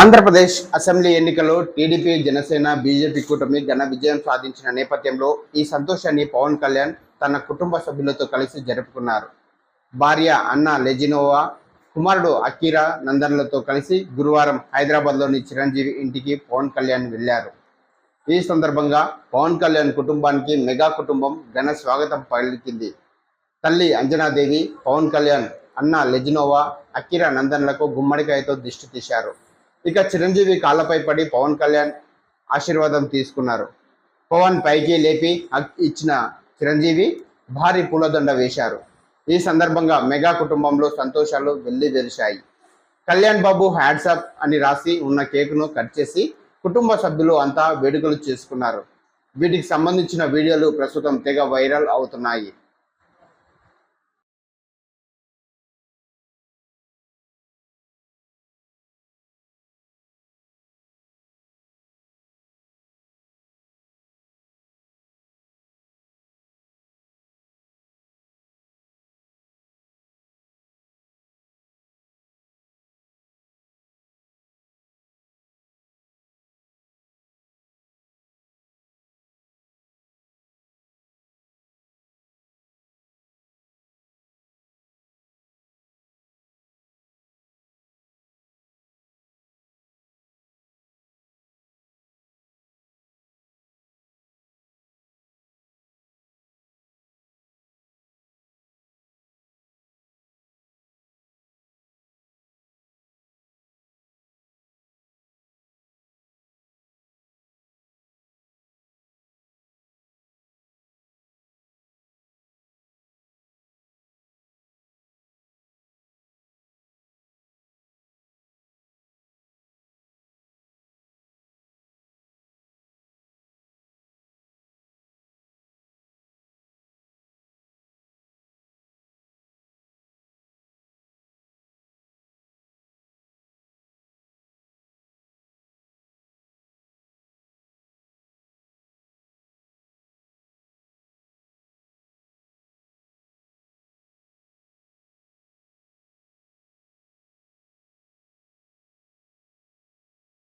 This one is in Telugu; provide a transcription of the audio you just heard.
ఆంధ్రప్రదేశ్ అసెంబ్లీ ఎన్నికల్లో టీడీపీ జనసేన బీజేపీ కూటమి ఘన విజయం సాధించిన నేపథ్యంలో ఈ సంతోషాన్ని పవన్ కళ్యాణ్ తన కుటుంబ సభ్యులతో కలిసి జరుపుకున్నారు. భార్య అన్న లెజినోవా కుమారుడు అకీరా నందన్లతో కలిసి గురువారం హైదరాబాద్లోని చిరంజీవి ఇంటికి పవన్ కళ్యాణ్ వెళ్ళారు ఈ సందర్భంగా పవన్ కళ్యాణ్ కుటుంబానికి మెగా కుటుంబం ఘన స్వాగతం పలికింది. తల్లి అంజనాదేవి పవన్ కళ్యాణ్ అన్న లెజినోవా అకీరా నందన్లకు గుమ్మడికాయతో దిష్టి తీశారు. ఇక చిరంజీవి కాళ్ళపై పడి పవన్ కళ్యాణ్ ఆశీర్వాదం తీసుకున్నారు. పవన్ పైకి లేపి హక్ ఇచ్చిన చిరంజీవి భారీ పూలదండ వేశారు. ఈ సందర్భంగా మెగా కుటుంబంలో సంతోషాలు వెళ్ళి కళ్యాణ్ బాబు హ్యాడ్సప్ అని రాసి ఉన్న కేకును కట్ చేసి కుటుంబ సభ్యులు అంతా వేడుకలు చేసుకున్నారు. వీటికి సంబంధించిన వీడియోలు ప్రస్తుతం తెగ వైరల్ అవుతున్నాయి.